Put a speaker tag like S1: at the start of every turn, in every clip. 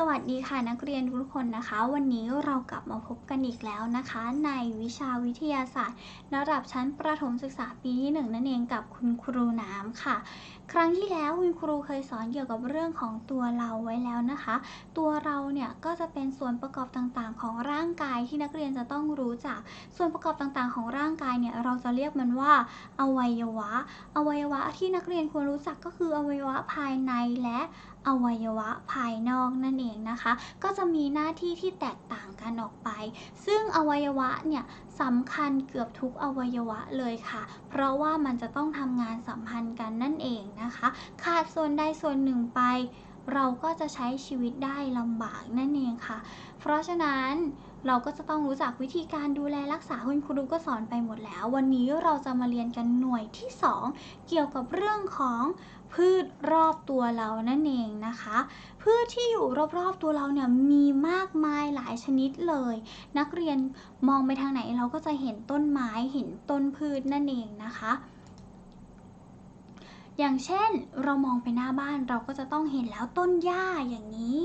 S1: สวัสดีค่ะนักเรียนทุกคนนะคะ วันนี้เรากลับมาพบกันอีกแล้วนะคะ ในวิชาวิทยาศาสตร์ ระดับชั้นประถมศึกษาปีที่หนึ่งนั่นเองกับคุณครูน้ำค่ะ ครั้งที่แล้วคุณครูเคยสอนเกี่ยวกับเรื่องของตัวเราไว้แล้วนะคะ ตัวเราเนี่ยก็จะเป็นส่วนประกอบต่างๆ ของร่างกายที่นักเรียนจะต้องรู้จัก ส่วนประกอบต่างๆ ของร่างกายเนี่ยเราจะเรียกมันว่า อวัยวะ อวัยวะที่นักเรียนควรรู้จักก็คืออวัยวะภายในและอวัยวะภายนอกนั่นเองนะคะ ก็จะมีหน้าที่ที่แตกต่างกันออกไป ซึ่งอวัยวะเนี่ยสำคัญเกือบทุกอวัยวะเลยค่ะ เพราะว่ามันจะต้องทำงานสัมพันธ์กันนั่นเองนะคะ ขาดส่วนใดส่วนหนึ่งไป เราก็จะใช้ชีวิตได้ลำบากนั่นเองค่ะ เพราะฉะนั้นเราก็จะต้องรู้จักวิธีการดูแลรักษาคุณครูก็สอนไปหมดแล้ว วันนี้เราจะมาเรียนกันหน่วยที่ 2 เกี่ยวกับเรื่องของ พืชรอบตัวเรานั่นเองนะคะ พืชที่อยู่รอบๆตัวเราเนี่ยมีมากมายหลายชนิดเลย นักเรียนมองไปทางไหนเราก็จะเห็นต้นไม้เห็นต้นพืชนั่นเองนะคะ อย่างเช่นเรามองไปหน้าบ้านเราก็จะต้องเห็นแล้วต้นหญ้าอย่างนี้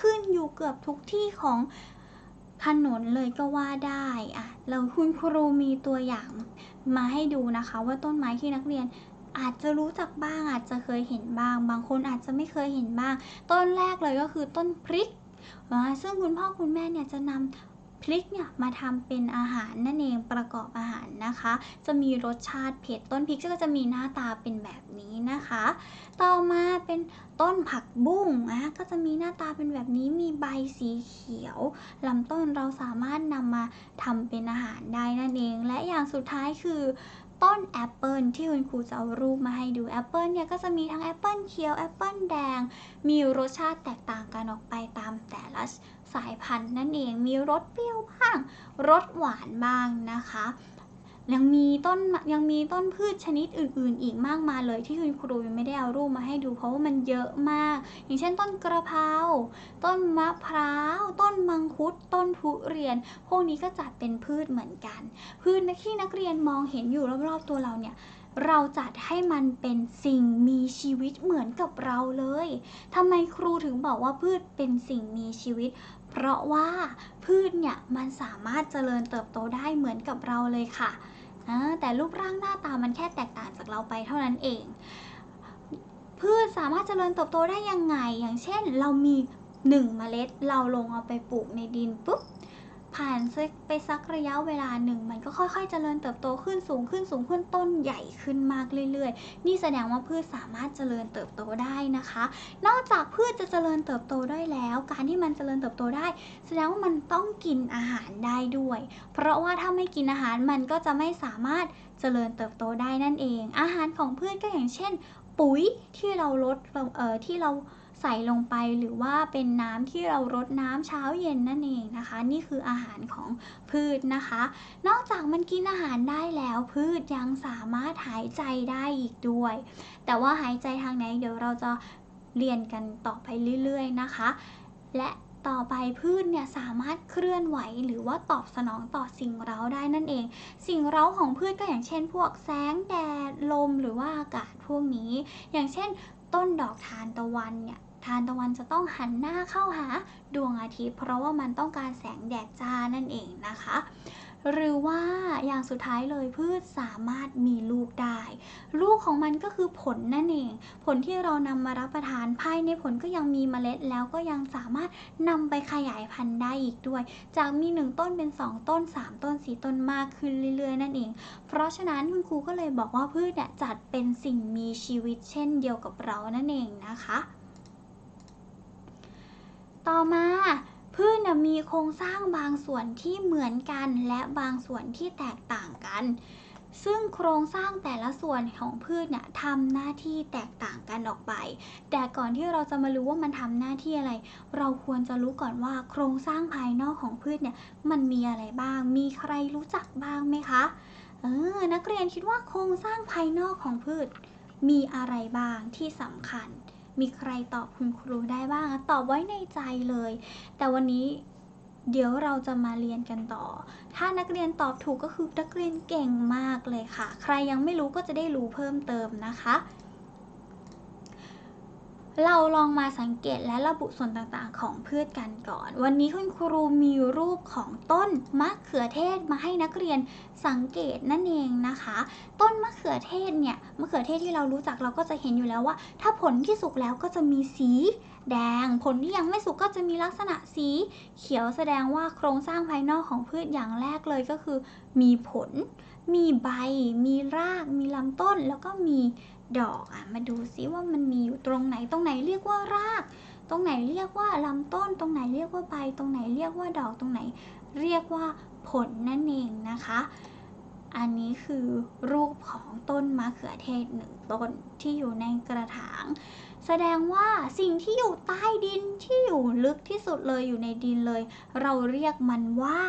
S1: ขึ้นอยู่เกือบทุกที่ของถนนเลยก็ว่าได้อะเราคุณครูมีตัวอย่างมาให้ดูนะคะ ว่าต้นไม้ที่นักเรียน อาจจะรู้จักบ้าง อาจจะเคยเห็นบ้าง บางคนอาจจะไม่เคยเห็นบ้าง ต้นแรกเลยก็คือต้นพริกอ่าซึ่งคุณพ่อคุณแม่เนี่ยจะนำพริกเนี่ยมาทำเป็นอาหารนั่นเองประกอบอาหารนะคะ จะมีรสชาติเผ็ดต้นพริกก็จะมีหน้าตาเป็นแบบนี้นะคะ ต่อมาเป็นต้นผักบุ้งนะก็จะมีหน้าตาเป็นแบบนี้มีใบสีเขียวลำต้นเราสามารถนำมาทำเป็นอาหารได้นั่นเอง และอย่างสุดท้ายคือ ต้นแอปเปิลที่คุณครูจะเอารูปมาให้ดูแอปเปิลเนี่ยก็จะมีทั้งแอปเปิลเขียวแอปเปิลแดง มีรสชาติแตกต่างกันออกไปตามแต่ละสายพันธุ์นั่นเองมีรสเปรี้ยวบ้างรสหวานบ้างนะคะ ยังมีต้นยังมีต้นพืชชนิดอื่น ๆ อีกมากมายเลยที่คุณครูยังไม่ได้เอารูปมาให้ดูเพราะว่ามันเยอะมาก อย่างเช่นต้นกระเพราต้นมะพร้าวต้นมังคุด ต้นทุเรียน พวกนี้ก็จัดเป็นพืชเหมือนกัน พืชที่นักเรียนมองเห็นอยู่รอบ ๆ ตัวเราเนี่ยเราจัดให้มันเป็นสิ่งมีชีวิตเหมือนกับเราเลย ทำไมครูถึงบอกว่าพืชเป็นสิ่งมีชีวิต เพราะว่าพืชเนี่ยมันสามารถเจริญเติบโตได้เหมือนกับเราเลยค่ะ แต่รูปร่างหน้าตามันแค่แตกต่างจากเราไปเท่านั้นเอง พืชสามารถเจริญเติบโตได้ยังไง อย่างเช่น เรามีหนึ่งเมล็ด เราลงเอาไปปลูกในดินปุ๊บ ผ่านไปสักระยะเวลาหนึ่ง มันก็ค่อยๆ เจริญเติบโตขึ้นสูงขึ้นสูงขึ้นต้นใหญ่ขึ้นมากเรื่อยๆ นี่แสดงว่าพืชสามารถเจริญเติบโตได้นะคะ นอกจากพืชจะเจริญเติบโตได้แล้ว การที่มันเจริญเติบโตได้ แสดงว่ามันต้องกินอาหารได้ด้วย เพราะว่าถ้าไม่กินอาหารมันก็จะไม่สามารถเจริญเติบโตได้นั่นเอง อาหารของพืชก็อย่างเช่น ปุ๋ยที่เราลดเอ่อที่เรา ใส่ลงไปหรือว่าเป็นน้ำที่เรารดน้ำเช้าเย็นนั่นเองนะคะ นี่คืออาหารของพืชนะคะ นอกจากมันกินอาหารได้แล้วพืชยังสามารถหายใจได้อีกด้วย แต่ว่าหายใจทางไหนเดี๋ยวเราจะเรียนกันต่อไปเรื่อยๆนะคะ และต่อไปพืชเนี่ยสามารถเคลื่อนไหวหรือว่าตอบสนองต่อสิ่งเร้าได้นั่นเอง สิ่งเร้าของพืชก็อย่างเช่น พวกแสงแดดลมหรือว่าอากาศพวกนี้ อย่างเช่น ต้นดอกทานตะวันเนี่ย ทานตะวันจะต้องหันหน้าเข้าหาดวงอาทิตย์ เพราะว่ามันต้องการแสงแดดจ้านั่นเองนะคะ หรือว่าอย่างสุดท้ายเลยพืชสามารถมีลูกได้ ลูกของมันก็คือผลนั่นเอง ผลที่เรานำมารับประทานภายในผลก็ยังมีเมล็ด แล้วก็ยังสามารถนำไปขยายพันธุ์ได้อีกด้วย จากมี 1 ต้นเป็น 2 ต้น 3 ต้น 4 ต้นมากขึ้นเรื่อยๆ นั่นเอง เพราะฉะนั้นคุณครูก็เลยบอกว่าพืชเนี่ยจัดเป็นสิ่งมีชีวิตเช่นเดียวกับเรานั่นเองนะคะ ต่อมาพืชนะมีโครงสร้างบางส่วนที่เหมือนกันและบางส่วนที่แตกต่างกัน ซึ่งโครงสร้างแต่ละส่วนของพืชเนี่ยทำหน้าที่แตกต่างกันออกไป แต่ก่อนที่เราจะมารู้ว่ามันทำหน้าที่อะไร เราควรจะรู้ก่อนว่าโครงสร้างภายนอกของพืชเนี่ยมันมีอะไรบ้าง มีใครรู้จักบ้างไหมคะเออนักเรียนคิดว่าโครงสร้างภายนอกของพืช มีอะไรบ้างที่สำคัญ มีใครตอบคุณครูได้บ้างตอบไว้ในใจเลย แต่วันนี้เดี๋ยวเราจะมาเรียนกันต่อ ถ้านักเรียนตอบถูกก็คือนักเรียนเก่งมากเลยค่ะ ใครยังไม่รู้ก็จะได้รู้เพิ่มเติมนะคะ เราลองมาสังเกตและระบุส่วนต่างๆ ของพืชกันก่อน วันนี้คุณครูมีรูปของต้นมะเขือเทศมาให้นักเรียนสังเกตนั่นเองนะคะ ต้นมะเขือเทศเนี่ยมะเขือเทศที่เรารู้จักเราก็จะเห็นอยู่แล้วว่า ถ้าผลที่สุกแล้วก็จะมีสีแดง ผลที่ยังไม่สุกก็จะมีลักษณะสี เขียวแสดงว่าโครงสร้างภายนอกของพืชอย่างแรกเลยก็คือ มีผล มีใบ มีราก มีลำต้น แล้วก็มี ดอกอะมาดูซิว่ามันมีอยู่ตรงไหนตรงไหนเรียกว่าราก ตรงไหนเรียกว่าลำต้น ตรงไหนเรียกว่าใบ ตรงไหนเรียกว่าดอกตรงไหน เรียกว่าผลนั่นเองนะคะ อันนี้คือรูปของต้นมะเขือเทศหนึ่งต้นที่อยู่ในกระถาง แสดงว่าสิ่งที่อยู่ใต้ดินที่อยู่ลึกที่สุดเลยอยู่ในดินเลย เราเรียกมันว่า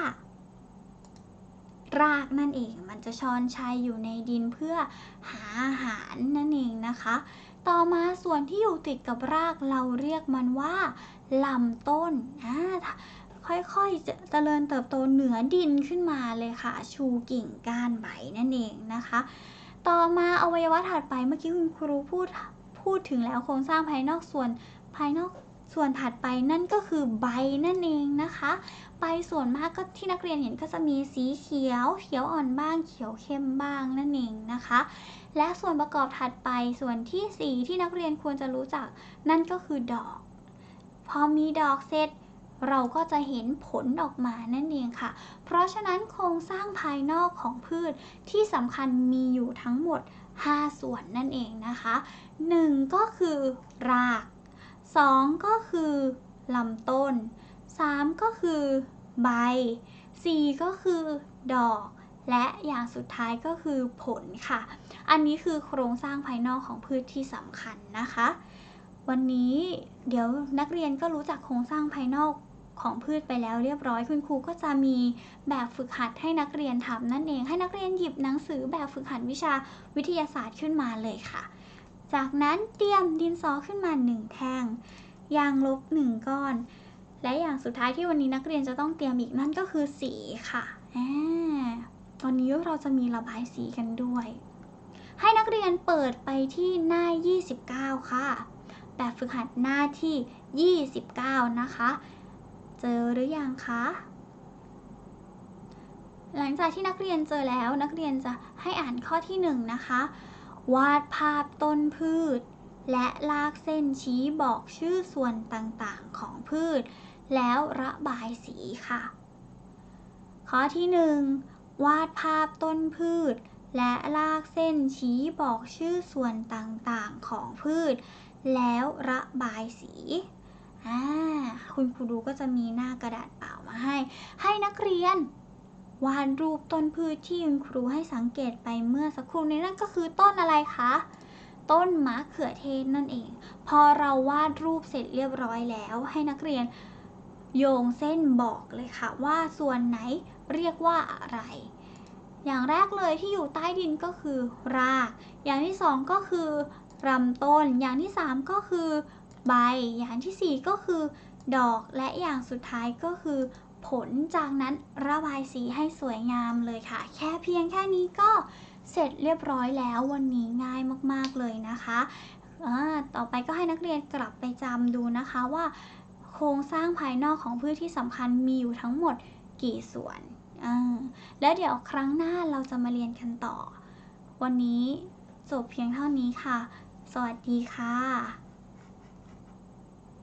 S1: รากนั่นเอง มันจะชอนชัยอยู่ในดินเพื่อหาอาหารนั่นเองนะคะ ต่อมาส่วนที่อยู่ติดกับรากเราเรียกมันว่าลำต้นอ่าค่อยๆจะเจริญเติบโตเหนือดินขึ้นมาเลยค่ะ ชูกิ่งก้านใบนั่นเองนะคะ ต่อมาอวัยวะถัดไปเมื่อกี้คุณครูพูดพูดถึงแล้วโครงสร้างภายนอกส่วนภายนอก ส่วนถัดไปนั่นก็คือใบนั่นเองนะคะ ใบส่วนมากก็ที่นักเรียนเห็นก็จะมีสีเขียว เขียวอ่อนบ้าง เขียวเข้มบ้างนั่นเองนะคะ และส่วนประกอบถัดไปส่วนที่สีที่นักเรียนควรจะรู้จัก นั่นก็คือดอก พอมีดอกเสร็จเราก็จะเห็นผลออกมานั่นเองค่ะ เพราะฉะนั้นโครงสร้างภายนอกของพืชที่สำคัญมีอยู่ทั้งหมด 5 ส่วนนั่นเองนะคะ 1 ก็คือราก 2 ก็คือลำต้น 3 ก็คือใบ 4 ก็คือดอก และอย่างสุดท้ายก็คือผลค่ะ อันนี้คือโครงสร้างภายนอกของพืชที่สำคัญนะคะ วันนี้เดี๋ยวนักเรียนก็รู้จักโครงสร้างภายนอกของพืชไปแล้วเรียบร้อยคุณครูก็จะมีแบบฝึกหัดให้นักเรียนทำนั่นเอง ให้นักเรียนหยิบหนังสือแบบฝึกหัดวิชาวิทยาศาสตร์ขึ้นมาเลยค่ะ จากนั้นเตรียมดินสอขึ้นมาหนึ่งแท่ง ยางลบหนึ่งก้อน และอย่างสุดท้ายที่วันนี้นักเรียนจะต้องเตรียมอีกนั่นก็คือสีค่ะอตอนนี้เราจะมีระบายสีกันด้วย ให้นักเรียนเปิดไปที่หน้า 29 ค่ะ แบบฝึกหัดหน้าที่ 29 นะคะ เจอหรือยังคะหลังจากที่นักเรียนเจอแล้วนักเรียนจะให้อ่านข้อที่ 1 นะคะ วาดภาพต้นพืช และลากเส้นชี้บอกชื่อส่วนต่างๆของพืช แล้วระบายสีค่ะ ข้อที่ 1 วาดภาพต้นพืช และลากเส้นชี้บอกชื่อส่วนต่างๆของพืช แล้วระบายสีคุณครูดูก็จะมีหน้ากระดาษเปล่ามาให้ ให้นักเรียน วาดรูปต้นพืชที่คุณครูให้สังเกตไปเมื่อสักครู่นี้นั่นก็คือต้นอะไรคะ ต้นมะเขือเทศนั่นเอง พอเราวาดรูปเสร็จเรียบร้อยแล้ว ให้นักเรียนโยงเส้นบอกเลยค่ะ ว่าส่วนไหนเรียกว่าอะไร อย่างแรกเลยที่อยู่ใต้ดินก็คือ ราก อย่างที่สองก็คือลำต้น อย่างที่สามก็คือใบ อย่างที่สี่ก็คือ ดอก และอย่างสุดท้ายก็คือ ผลจากนั้นระบายสีให้สวยงามเลยค่ะ แค่เพียงแค่นี้ก็เสร็จเรียบร้อยแล้ววันนี้ง่ายมากๆเลยนะคะต่อไปก็ให้นักเรียนกลับไปจำดูนะคะว่า โครงสร้างภายนอกของพืชที่สำคัญมีอยู่ทั้งหมดกี่ส่วน แล้วเดี๋ยวครั้งหน้าเราจะมาเรียนกันต่อ วันนี้จบเพียงเท่านี้ค่ะ สวัสดีค่ะ